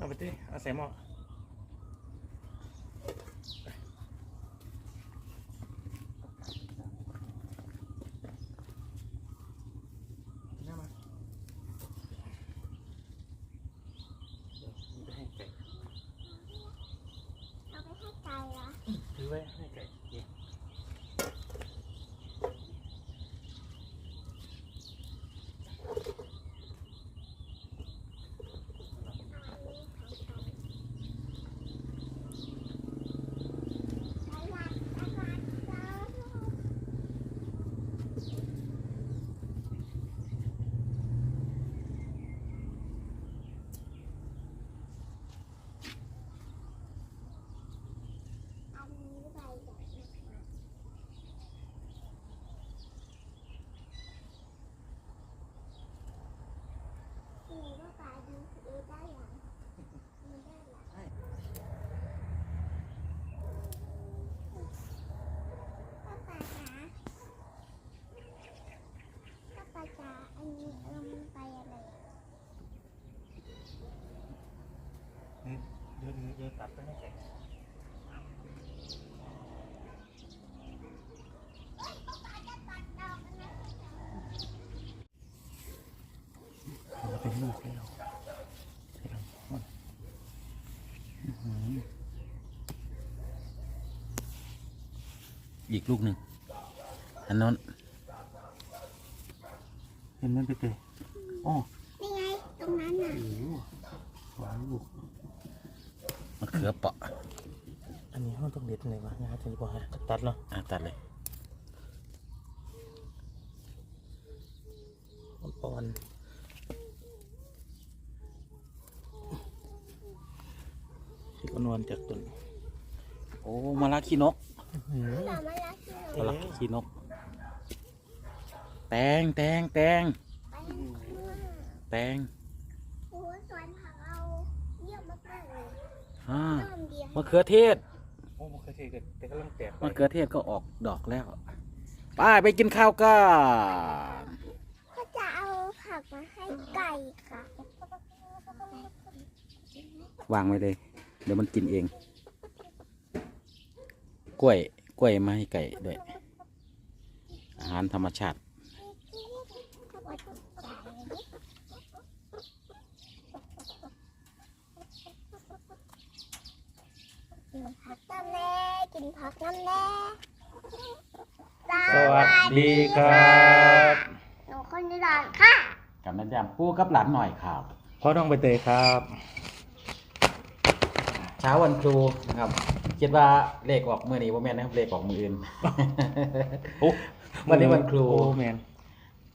เอาไปดิเอาใส่หม้อเอามาเดี๋ยวมันจะให้ไก่ เอาไปให้ไก่เหรอ ถือไว้ให้ไก่เนี่ย อันนี้ใบใหญ่นะคะนี่ว่าปลาดูเอได้ยังไม่ได้หรอป้าปลาจ๋าป้าปลาจ๋าอันนี้เอิมไปอะไรอะ อืมเดี๋ยวเดี๋ยวเดี๋ยวตัดไปให้ไก่ เราเป็น ลูกให้เราให้เราอื้อหืออีกลูกหนึ่งอันนั้นเห็นมันไปเตะอ๋อนี่ไง ตรงนั้นน่ะ โอ้โหว้าวลูก มะเขือเปราะอันนี้ห้องต้องเด็ดเลยวะงาถึงกว่าตัดเนาะอะตัดเลยอ่อนๆที่ก็นวลจากต้นโอ้มะละขี้นกอื้อหือเรามาแล้วที่มะละขี้นก แตงแตงแตงไปข้างหน้าแตง โอ้สวนผักเราเยี่ยมมากๆเลย อ่าเริ่มเดียวมะเขือเทศโอ้มันเคยเทกันแต่กำลังแตกมะเขือเทศก็ออกดอกแล้วไปไปกินข้าวกันก็จะเอาผักมาให้ไก่ค่ะวางไว้เลย เดี๋ยวมันกินเอง กล้วย กล้วยมาให้ไก่ด้วย อาหารธรรมชาติ กินผักน้ำแน่กินผักน้ำแน่สวัสดีครับหนูคนนิรันดร์ค่ะกับน้ำยำปูกับหลานหน่อยครับพ่อน้องใบเตยครับ เช้าวันครูนะครับ คิดว่าเลขออกเมื่อนี้ว่าแม่นนะครับเลขออกมืออื่นโอ้วันนี้วันครูโอ้แมน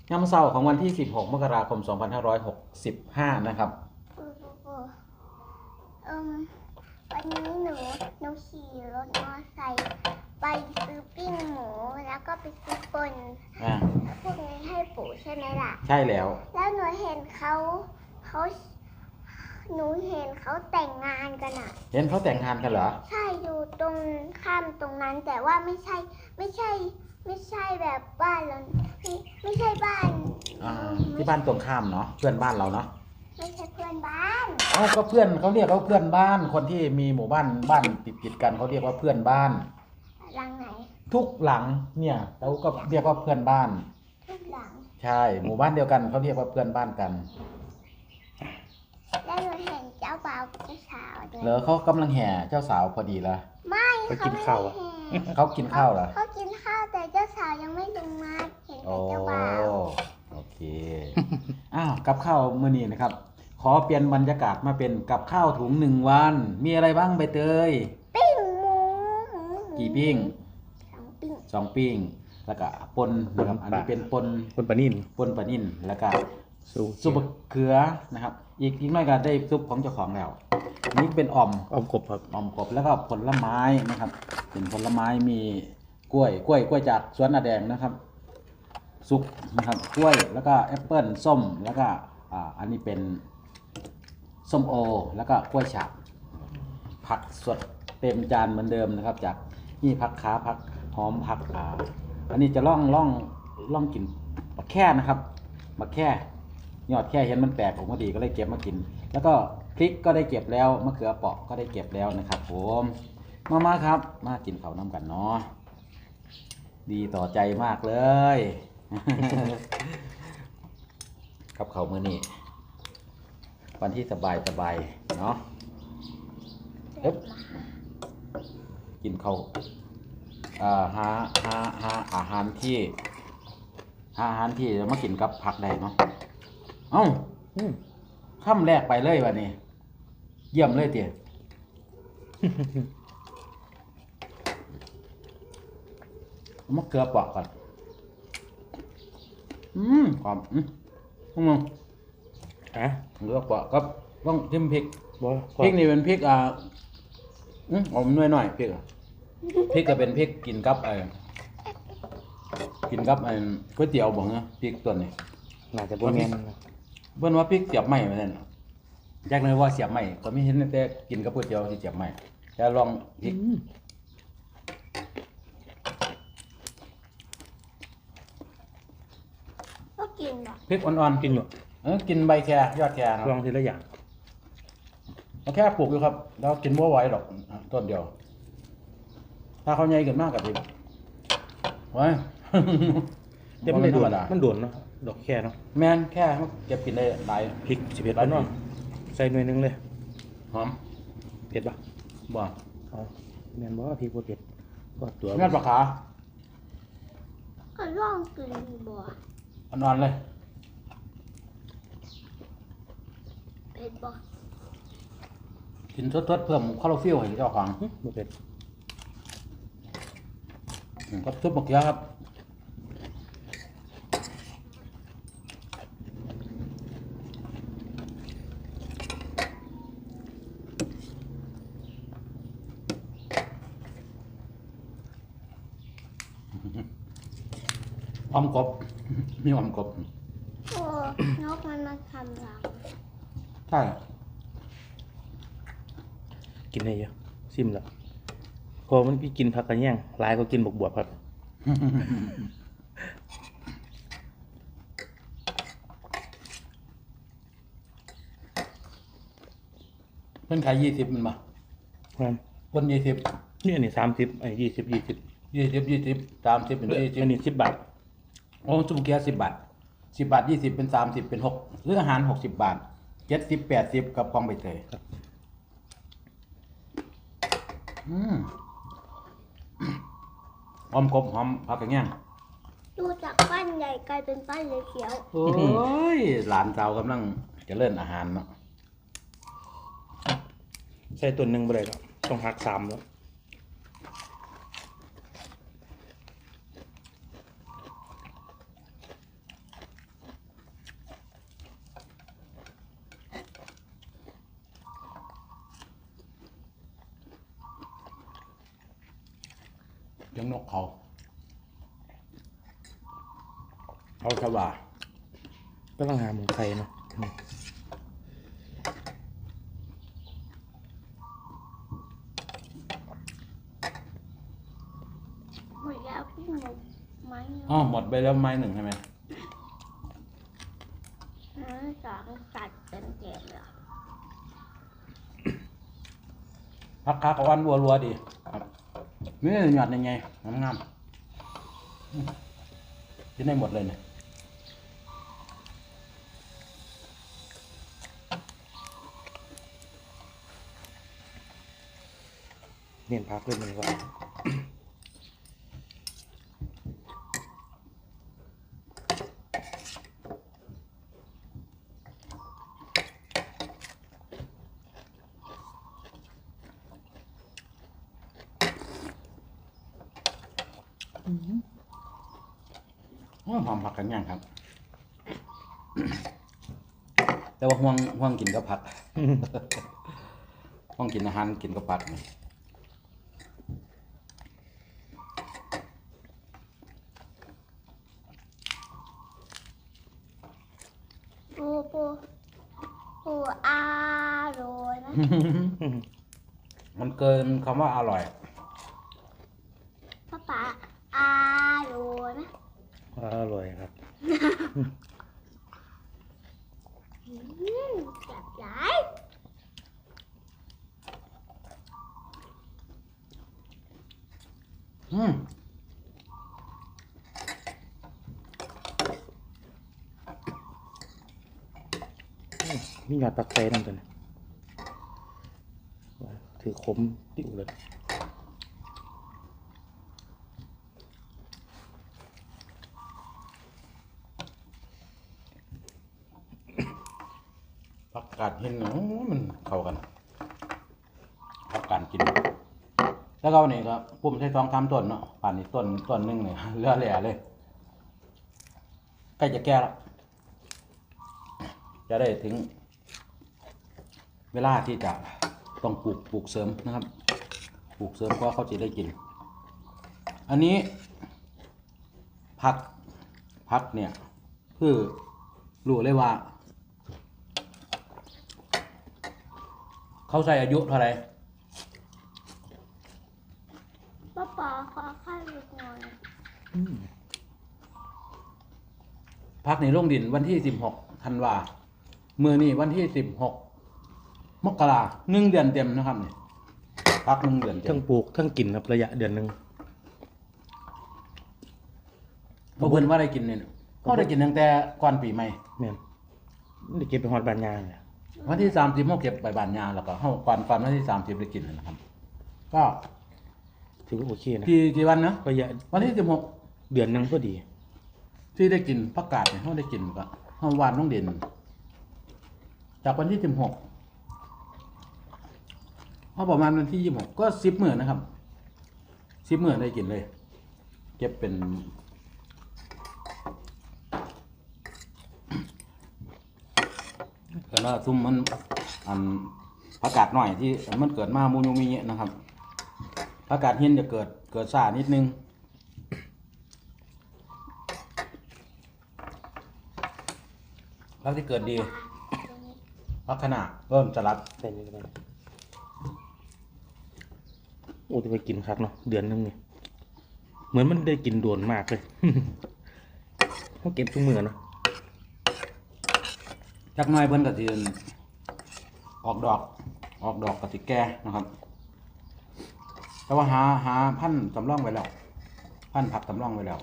ยามเช้าของวันที่ 16 มกราคม 2565 นะครับโอ้โหเอิ่ม วันนี้หนูหนูขี่รถมอเตอร์ไซค์ไปซื้อปิ้งหมูแล้วก็ไปซื้อปนอ่าพวกนี้ให้ปู่ใช่ไหมล่ะ ใช่แล้ว แล้วหนูเห็นเขาเขาหนูเห็นเขาแต่งงานกันอะ เห็นเขาแต่งงานกันเหรอ ใช่อยู่ตรงข้ามตรงนั้นแต่ว่าไม่ใช่ไม่ใช่ ไม่ใช่แบบบ้านเราไม่ไม่ใช่บ้านอ่า ที่บ้านตรงข้ามเนาะ เพื่อนบ้านเราเนาะ ไม่ใช่เพื่อนบ้าน เอ้าก็เพื่อนเขาเรียกเขาเพื่อนบ้าน คนที่มีหมู่บ้านบ้านติดติดๆกันเขาเรียกว่าเพื่อนบ้าน หลังไหนทุกหลังเนี่ยเราก็เรียกว่าเพื่อนบ้าน ทุกหลัง ใช่ หมู่บ้านเดียวกันเขาเรียกว่าเพื่อนบ้านกันแล้วหนูเห็นเจ้าบ่าวกับเจ้าสาวด้วยเหรอเขากำลังแห่เจ้าสาวพอดีละไม่ไปกินข้าวอะเขาไม่ได้แห่เขากินข้าวเหรอเขากินข้าวแต่เจ้าสาวยังไม่ลงมาเห็นโอ้แต่เจ้าบ่าวโอเคอ้าวกับข้าวมื้อนี้นะครับข อเปลี่ยนบรรยากาศมาเป็นกับข้าวถุงหนึ่งวัน มีอะไรบ้างใบเตย ปิ้งหมูหมูหมูกี่ปิ้งสองปิ้งสองปิ้ง แล้วก็ปนนะครับอันนี้เป็นปนคนปานินปนปลานิ่นแล้วก็สู้ ซุปมะเขือนะครับ อีกอีกหน่อยก็ได้ซุปของเจ้าของแล้วอันนี่เป็นอ่อมออมกบครับอ่อมกบแล้วก็ผลไม้นะครับ เป็นผลไม้มีกล้วย กล้วยกล้วยจากสวนนาแดงนะครับสุกนะครับกล้วยแล้วก็แอปเปิ้ลส้มแล้วก็อ่าอันนี้เป็น ส้มโอ แล้วก็กล้วยฉาบผักสดเต็มจานเหมือนเดิมนะครับ จากนี่ผักขาผักหอมผักอ่าอันนี้จะล่องล่องล่องกินมะแค่นะครับมะแค่ยอดแค่เห็นมันแตกออกมาดีก็เลยเก็บมากิน แล้วก็พริกก็ได้เก็บแล้วมะเขือเปราะก็ได้เก็บแล้วนะครับ ผมมามาครับ มากินข้าวน้ำกันเนาะดีต่อใจมากเลยกับเขาวมือนี่ วันที่สบายสบายๆเนาะเอ๊ะกินเขาวอ่าหาหาหาอาหารที่หาอาหารที่จะมากินกับผักได้เนาะเอ้าอืมค่ำแรกไปเลยวันนี้ เยี่ยมเลยเตี๋ยเอามะเขือเปอกก่อนอืมความอืมอืมอ่ะมะเขือเปอกก็ต้องจิ้มพริกบ่พริกนี่เป็นพริกอ่าอืมเอาหน่อยหน่อยๆพริกอะพริกก็เป็นพริกกินกับไอ้กินกับไอ้ก๋วยเตี๋ยวบ่เนาะพริกตัวนี้น่าจะบ่แม่นนะเพิ่นว่าพริกเสียบไม้มาซั่นอยากเลยว่าเสียบไม้ก็ไม่เห็นแต่กินกับก๋วยเตี๋ยวที่เสียบไม้แต่ลองพริกอืมก็กินแบบพริกอ่อนกินอยู่ๆ เออกินใบแครยอดแครลคอรับงทีละอย่างเอาแค่ปลูกอยู่ครับ แล้วกินบ่ไหวหรอกอะต้นเดียว ถ้าเขาใหญ่เกินมากก็สิไว้แต่มันได้โดธรรนมดามันโดนเนาะดอกแค่เนาะแม่นแค่เก็บกินได้หลายพริกสิบเอ็ดหลายเนาะใส่หน่วยหนึงเลยหอมเผ็ดปะบ่เอาแม่นบ่ว่าพริกบ่เผ็ดก็ตัวงานปลาขาก็ลองกินบัวอ่อนๆเลย เผ็ดบ่กินสดๆเพิ่มคลอโรฟิลให้เจ้าของหึบ่เผ็ดอืมกับซุปมะเขือครับออมกบ มีออมกบ โอ้นกมันมาทำรัง ใช่กินได้เยอะซิมแล้วพอมันพี่กินผักกระแยงหลายก็กินบกบวบครับ เพิ่นขายยี่สิบมันมาครับคนยี่สิบนี่อันนี้สามสิบไอ้ยี่สิบยี่สิบยี่สิบยี่สิบสามสิบเป็นยี่สิบอันนี้สิบบาทโอ้จุ่มเกียร์สิบบาทสิบบาทยี่สิบเป็นสามสิบเป็นหกหรืออาหารหกสิบบาท เจ็ดสิบแปดสิบกับกองใบเตยอืมหอมกบหอมผักกระเงี้ยงดูจากปั้นใหญ่กลายเป็นปั้นเล็กเขียวโอ้ย หลานสาวกำลังจะเล่นอาหารเนาะใส่ตัวหนึ่งไปเลยครับต้องหักสามแล้ว เลี้ยงนกเขาเขาสว่า ก็ต้องหาหมูไข่เนาะอืม หมดแล้วพี่หนูไม้ อ๋อหมดไป แล้วไม้หนึ่งใช่ไหมเนื้อสองสัตว์เต็มเต็มเลยพักคาเขาอันรัวรัวๆดีครับนี่หยอดยังไงงามๆอืมกินได้หมดเลยเนี่ยเน้นพักเลยมันว่า โอ้ หอมผักกันย่างครับ แต่ว่าห่วงห่วงกินกับผักห่วงกินอาหารกินกับผักนี่ปูปูปูอาโรยนะมันเกินคำว่าอร่อยป้าป๋าอาโรยนะอร่อยครับอืม จับหลายอืมมีหยอดปักไซนั่นตัวนี้ถือคมติ้วเลยาดเห็นมันเข้ากันผักกาดกิน แล้วก็นี่ก็ปุ่มใช้ทองคำต้นเนาะป่านนี้ต้นต้นหนึงเนี่ยเลือแหล่เลยใกล้จะแก่แล้วจะได้ถึง เวลาที่จะต้องปลูกปลูกเสริมนะครับปลูกเสริมก็เขาจะได้กิน อันนี้ผักผักเนี่ย คือรู้เลยว่า เขาใส่อายุเท่าไหร่ป้าป๋าขอข้าวลูกหน่อยพักในโรงดินวันที่สิบหกธันวาเมื่อนี่วันที่สิบหกมกราหนึ่งเดือนเต็มนะครับนี่พักหนึ่งเดือนเต็ทั้มงปลูกทั้งกินครับระยะเดือนหนึ่งเพราะเพิ่นว่าได้กินเนี่ยเขาได้กินตั้งแต่ก่อนปีใหม่แม่นมันได้เก็บไปฮอดบานยางเลย วันที่สามสิบเขาเก็บใบบานยาแล้วก็เขาก่อนก่อนวันที่สามสิบได้กินเลยนะครับ ก็ถือว่าโอเคนะกี่กี่วันนะระยะวันที่สิบหกเดือนหนึ่งพอดี ที่ได้กินผักกาดเนี่ยเขาได้กินก็เขาวานน้องเด่น จากวันที่สิบหกเขาประมาณวันที่ยี่สิบหกก็สิบหมื่นนะครับสิบหมื่นได้กินเลย เก็บเป็น เกิดว่าซุ่มมันอันผักกาดหน่อยที่มันเกิดมามูยูมีเงี้ยนะครับผักกาดหินจะเกิดเกิดซ่านิดนึงแล้วที่เกิดดีลักษณะเริ่มจะรัดใส่นี่ก็ได้โอ้จะไปกินคักเนาะเดือนนึงเนี่ยเหมือนมันได้กินโดนมากเลยเขาเก็บทุกมือเนาะ จักหน้อยเพิ่นก็สิออกดอก ออกดอกก็สิแก่นะครับ แต่ว่าหาหาพันธุ์สำรองไว้แล้ว พันธุ์ผักสำรองไว้แล้ว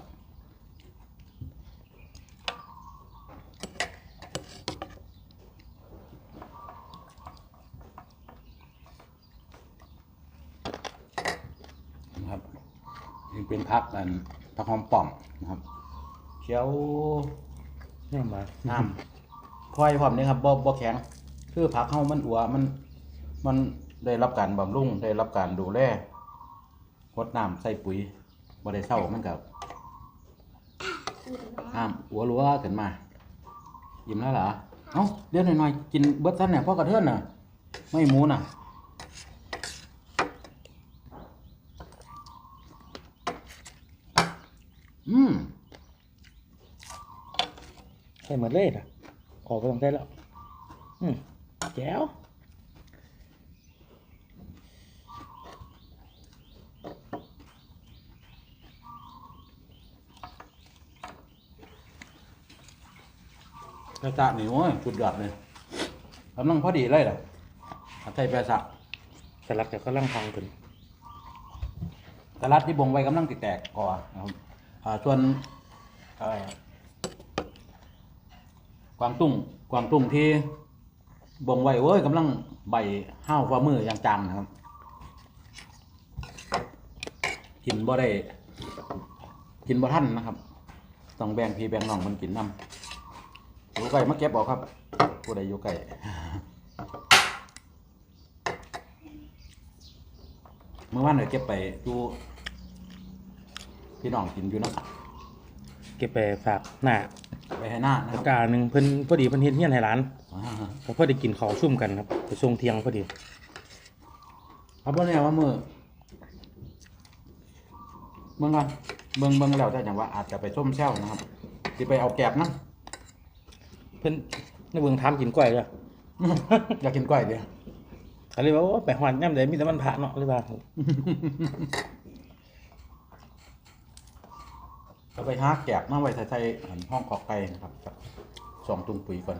นะครับนี่เป็นพักอันผักหอมป่อมนะครับ เขียวแน่มาน้ำ พลอยพร้อมนี่ครับบ่บ่แข็ง คือผักเฮามันอัวมัน มันได้รับการบำรุงได้รับการดูแลรดน้ำใส่ปุ๋ยบ่ได้เศร้ามันกับอิ่มแล้วน้ำอัวรัวขึ้นมา ยิ้มแล้วเหรอเอ้าเดี๋ยวหน่อยๆกินเบิดซันเนี่ยพ่อกระเทือนน่ะ ไม่หมูน่ะอืมใส่หมดเลยนะ ออกไปต้องใส่แล้ว อืมแจ๋วกระจะนี่โอ้ยสุดยอดเลยกำลังพอดีเลยล่ะถ้าใส่แปรสักสลักแต่ก็ล่างทางกันตลาดที่บงไว้กำลังติแตกก่อนนะครับอ่าส่วนเอ่อก วางตุ้งกวางตุ้งที่บ่งไว้เว้ยกำลังใบห้าวฝ่ามืออย่างจังนะครับ กินบ่ได้ กินบ่ทันนะครับ ต้องแบ่งพี่แบ่งน้องมันกินน้ำอยู่ไก่มาเก็บออกครับผู้ใดอยู่ไก่เมื่อวานเราเก็บไปดูพี่น้องกินอยู่นะเก็บไปฝากหน้า ไปให้หน้านะครับกาหนึ่งเพิ่นพอดีเพิ่นเฮ็ดเฮียนให้ร้านอ่าก็พอได้กินข้าวซุ่มกันครับไปส่งเที่ยงพอดีครับว่าเนี่ยว่ามือเบิ่งก่อนเบิ่งเบิ่งแล้วแต่จังว่าอาจจะไปส้มแซวนะครับสิไปเอาแกบนะ เพิ่นในเบืองทำกินกล้วยเลยอยากกินก้อยเดียวเขาเลยว่าโอ้ไปหอดย่ำเลยมีแต่มันผ่าเนาะเลยว่า เก็ไปหาแกบมาไว้ใส่หันห้องกอกไก่นะครับกับสองตุงปุ๋ยก่อน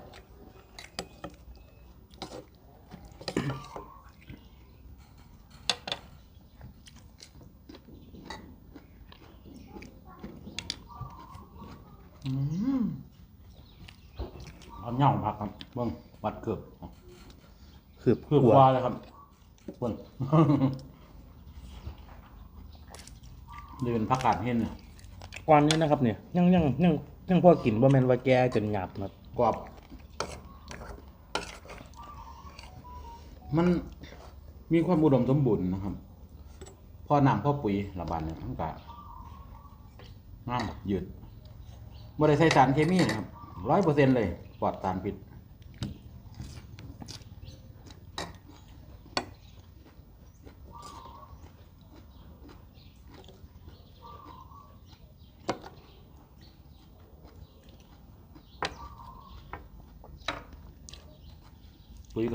อืมเอาเน่าพักครับเบิ้งวัดเกือบคืบเพื่อบว่าเลยครับเบิ้งนเดินพักกาดเห็นนะ กวนนี้นะครับเนี่ยยังยังยังยังพอกินบ่แมนว่าแก่จนหยาบครับกรอบ มันมีความอุดมสมบูรณ์นะครับพ่อน้ำพ่อปุ๋ยระบาดเนี่ยทั้งกะน้ำยืดบ่ได้ใส่สารเคมีนะครับร้อยเปอร์เซ็นต์เลย ปลอดสารพิษ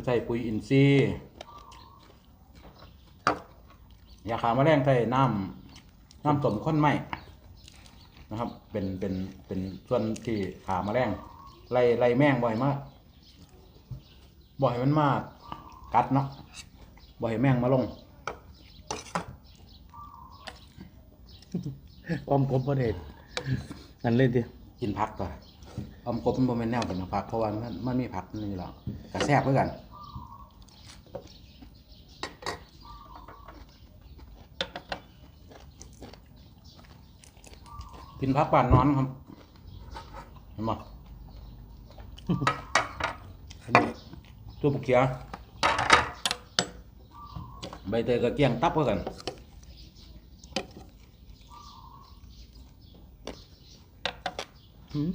ใส่ปุ๋ยอินทรีย์ยาขาแมลงใส่น้ำน้ำต้มข้นไหมนะครับ เป็นเป็นเป็นส่วนที่ขาแมลงไล่ไล่แมงบ่อยมากบ่อยมันมาก กัดเนาะบ่อยแมงมาลงอ้อมกบบ่ได้นั่นเลยติกินผักต่ออมกบมันบ่แม่นแนวเป็นผักเพราะว่ามันมันมีผักนี่แหละกระแซบเพื่อกัน กินผักป่านนอนครับเห็นไหมอันนี้ตัวบุกเขียใบเตยก็เกี้ยงตับก็กัน อืม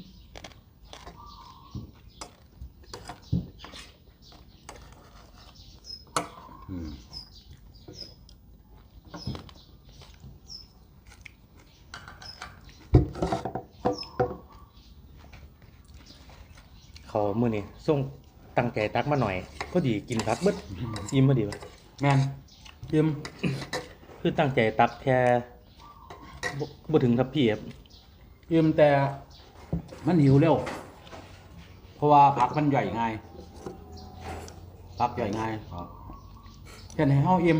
เขามื้อนี้ ส่งตั้งใจตักมาหน่อยพอดีกินผักเบิดอิ่มพอดีวะแมนเตรียมคือตั้งใจตักแค่บ่บ่ถึงครับพี่ครับเตรียมแต่มันหิวเร็ว เพราะว่าผักมันใหญ่ง่ายผักใหญ่ง่ายครับแค่ไหนเฮาอิ่ม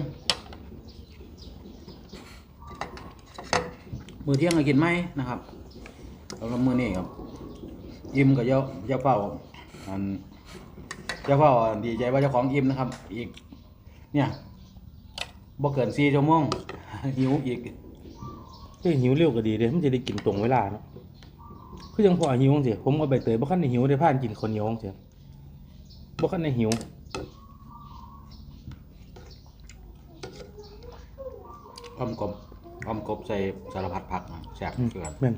มือเที่ยงก็กินไหมนะครับแล้วก็มือนี้ครับอิ่มก็เยอะเยอะเป้า อันเจ้าเป้าดีใจว่าเจ้าของอิ่มนะครับ อีก เนี่ยบ่เกินสี่ชั่วโมงหิวอีกเฮ้ยหิวเร็วก็ดีเด้มันจะได้กินตรงเวลาเนาะคือยังพอหิวจังซี่ผมกับใบเตยบ่คันได้หิวได้พานกินคนเหนียวจังซี่บ่คันได้หิวออมกบออมกบใส่สารพัดผักนะแซ่บอืมเกลือแม่น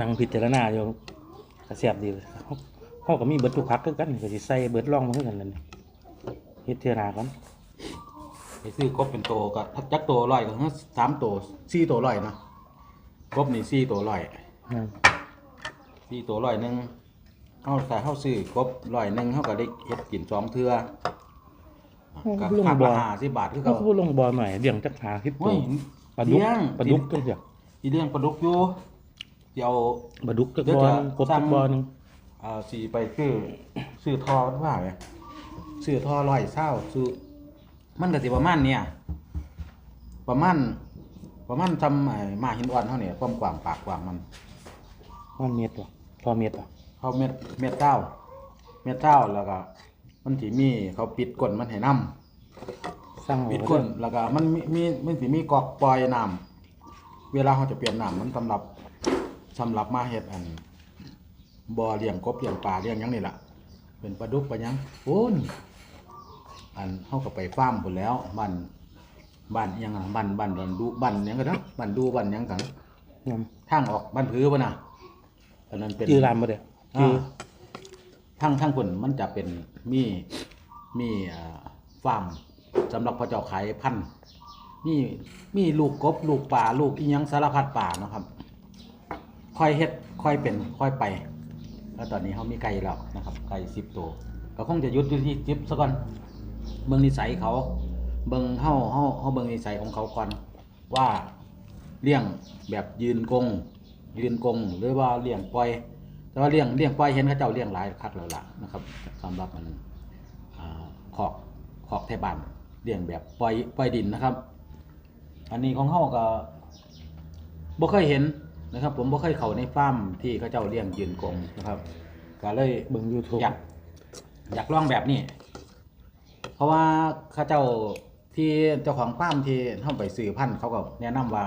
นั่งพิจารณาอยู่ก็แซ่บดีเฮาเฮาก็มีเบิดทุกพักคือกันก็สิใส่เบิดร่องมาคือกันนั่นนี่เฮ็ดเทื่อหน้าก่อนไปซื้อกบเป็นโตก็จักโตร้อยก็คือสามโตสี่โตร้อยนะกบนี่สี่โตร้อยนั่นสี่โตร้อยหนึ่งเฮาแต่เฮาซื้อกบร้อยหนึ่งเฮาก็ได้เฮ็ดกินสองเทื่อก็ลงหักบ่ละห้าสิบบาทคือก็เก่าคือลงบ่อหน่อยเลี้ยงจักหาคิดตัโอ้วยปลาดุกเลี้ยงปลาดุกจังซี่ที่เลี้ยงปลาดุกอยู่ เดี๋ยวปลาดุกจักเดี๋ยวบ่อจะหนึ่งกบสั่จังกบ่อหนึงอ่าสีไปซื้อซื้อทอมันว่าไงซื้อทอร้อยเศร้าซื้อมันก็สิประมาณเนี่ยประมาณประมาณทำไอ้หมาหินอ่อนเท่าเนี่ยความกว้างปากกว้างมันมันเม็ดบ่พอเม็ดบ่เขาเม็ดเม็ดเก้า เม็ดเก้าแล้วก็มันสิมีเขาปิดก้นมันให้น้สร้างำเอาปิดไว้ก้นแล้วก็มันมีมีมันสิมีกอกปล่อยน้ำเวลาเขาจะเปลี่ยนน้ำมันสำหรับ สำหรับมาเฮ็ดอันบ่อเลี้ยงกบเลี้ยงปลาเลี้ยงหยังนี่แหละเป็นปลาดุกปลาหยังโอ้นอันเขาก็ไปฟาร์มพุ่นแล้วบ้านบ้านอิหยังอะบ้านบ้านบ้านดูบ้านหยังกันเนาะบ้านดูบ้านหยังกันนทางออกบ้านพื้ป่ะนะอันนั้นเป็นำชื่อร้านบ่เด้อชื่ออ่าทางทางคนมันจะเป็นมีมีอ่าฟาร์มสำหรับพระเจ้าขายพันธุ์มีมีลูกกบ ลูกป่าลูกอีหยังสารพัดป่าเนาะครับ ค่อยเฮ็ดค่อยเป็นค่อยไป แล้วตอนนี้เขามีไก่แล้วนะครับไก่สิบตัวก็คงจะยุดอยู่ที่จิบซะก่อนเบิ่งนิสัยเขาเบิ่งเฮาเฮาเฮาเบิ่งนิสัยของเขาก่อนว่าเลี้ยงแบบยืนกง ยืนกงหรือว่าเลี้ยงปล่อย แต่ว่าเลี้ยงเลี้ยงปล่อยเห็นเขาเจ้าเลี้ยงหลายคักแล้วล่ะนะครับสำหรับมันขอกขอกไทยบ้านเลี้ยงแบบปล่อยปล่อยดินนะครับ อันนี้ของเฮาก็บ่เคยเห็น นะครับ ผมบ่เคยเข้าในฟาร์มที่เขาเจ้าเลี้ยงยืนกงนะครับ ก็เลยเบิ่ง YouTube อยากอยากลองแบบนี้ เพราะว่าเขาเจ้าที่เจ้าของฟาร์มที่เฮาไปซื้อพันธุ์เขาก็แนะนำว่า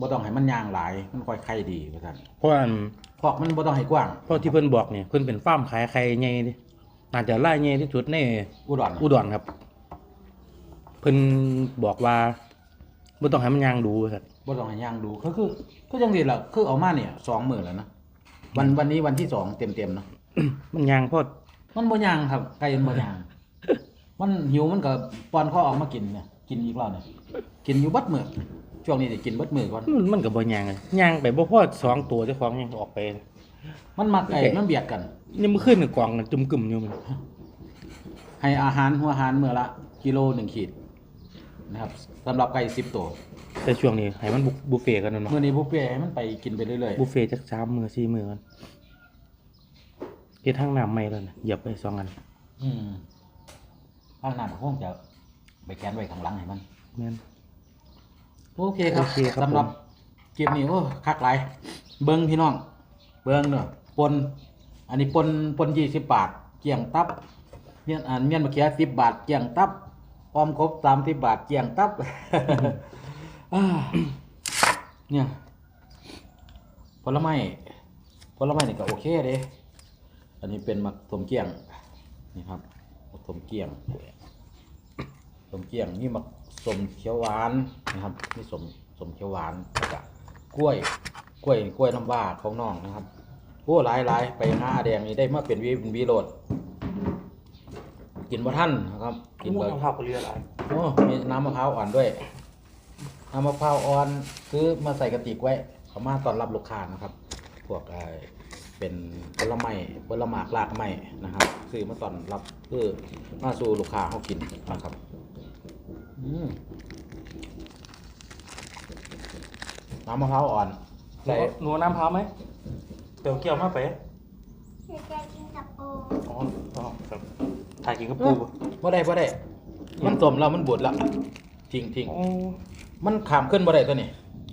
บ่ต้องให้มันยางหลาย มันค่อยไข่ดีว่าซั่นเพราะอันคอกมันบ่ต้องให้กว้างเพราะที่เพิ่นบอกเนี่ยเพิ่นเป็นฟาร์มขายไข่ใหญ่ดิน่าจะรายใหญ่ที่สุดในอุดรอุดรครับ เพิ่นบอกว่าบ่ต้องให้มันยางดูครับ บ่ต้องให้ย่างดูก็คือคือจังซี่ล่ะคือเอามาเนี่ยสองมื้อแล้วนะวันวันนี้วันที่สองเต็มๆเนาะมันยางโพดมันบ่ย่างครับไก่มันบ่ย่าง มันหิวมันก็ป้อนข้อออกมากินเนี่ยกินอีกแล้วเนี่ยกินอยู่เบัดมื้อช่วงนี้สิกินเบัดมื้อก่อนมันมันก็บ่ยางเลยยางไปบ่พอสองตัวเจ้าของยังออกไป มันมักไอ้โอเคมันเบียดกัน นี่มันขึ้นกับกล่องกันจุ่มกึ่มอยู่มันให้อาหารหัวอาหารมื้อละกิโลหนึ่งขีด นะครับสำหรับไก่10ตัวแต่ช่วงนี้ให้มันบุบุฟเฟ่ต์กันนั่นเนาะมื้อนี้บุฟเฟ่ต์ให้มันไปกินไปเรื่อยบุฟเฟ่ต์จัก3มื้อ4มื้อกันเฮ็ดทางน้ำใหม่แล้วนะเหยียบไปสองอันๆอืมข้างหน้าคงจะไปแกนไว้ข้างหลังให้มัน แม่น โอเคครับโอเคครับสำหรับผมคลิปนี้โอ้คักหลายเบิ้งพี่น้อง เบิ้งเนาะปนอันนี้ปนปนยี่สิบบาท เกี่ยงตับเนี่ยอันเมียนมะเขือสิบบาท เกี่ยงตับ ออมครบสามสิบบาทเกี่ยงตับอ่าเนี่ยผลไม้ผลไม้นี่ก็โอเคเด้อันนี้เป็นมักสมเกี่ยงนี่ครับมักสมเกี่ยงสมเกี่ยงนี่มักสมเขียวหวานนะครับนี่สมสมเขียวหวานแล้วก็กล้วยกล้วยกล้วยน้ำว้าของน้องนะครับโอ้หลายหลายไปหาอาแดงนี่ได้มาเป็นวีเป็นวีโรดกินบ่ท่านนะครับ กินบ่เบิกข้าวก็เรือหลายโอ้มีน้ำมะพร้าวอ่อนด้วย น้ำมะพร้าวอ่อนซื้อมาใส่กระติกไว้เขามาต้อนรับลูกค้านะครับ พวกเอ่อเป็นผลไม้ผลหมากรากไม้นะครับ ซื้อมาต้อนรับเพื่อมาสู่ลูกค้าเขากินนะครับ อืมน้ำมะพร้าวอ่อนใส่ใส่หนูน้ำพร้าวไหมเดี๋ยวเกี่ยวมาไปเดี๋ยวจะกินกับปูอ๋ออ๋อครับ ถ่ายกินกับปูบ่ได้บ่ได้ มันสมแล้วมันบดแล้วทิ้งทิ้งอ๋อมันขามขึ้นบ่ได้ตัวนี้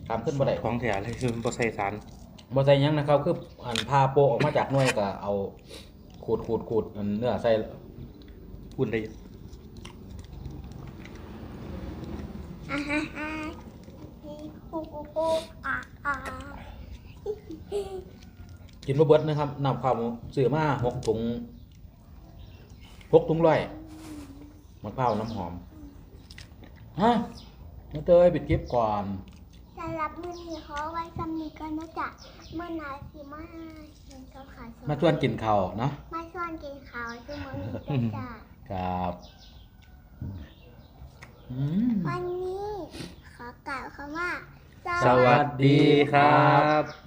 ขามขึ้นบ่ได้ของแถเลยคือบ่ใส่สารบ่ใส่หยังนะครับ คืออันพาโปะออกมาจากหน่วยก็เอาขูดขูดขูดอันเนื้อใส่อุ่นได้อยู่อ่าฮ่าฮ่าปูปูปูอ่าอ่ากินบ่เบิดนะครับน้ำข้าวหมูซื้อมาหกถุง หกถุงร้อยมะพร้าวน้ำหอมฮะมาเตยปิดคลิปก่อนสำหรับมื้อนี้ขอไว้สำนีกันนะจ๊ะเมื่อนาสิมาเห็นกับขาสมาชวนกินข้าวเนาะมาชวนกินข้าวคือมื้อนี้จ้ะจ้ะครับอืมวันนี้ขอกล่าวคำว่า สวัสดีครับ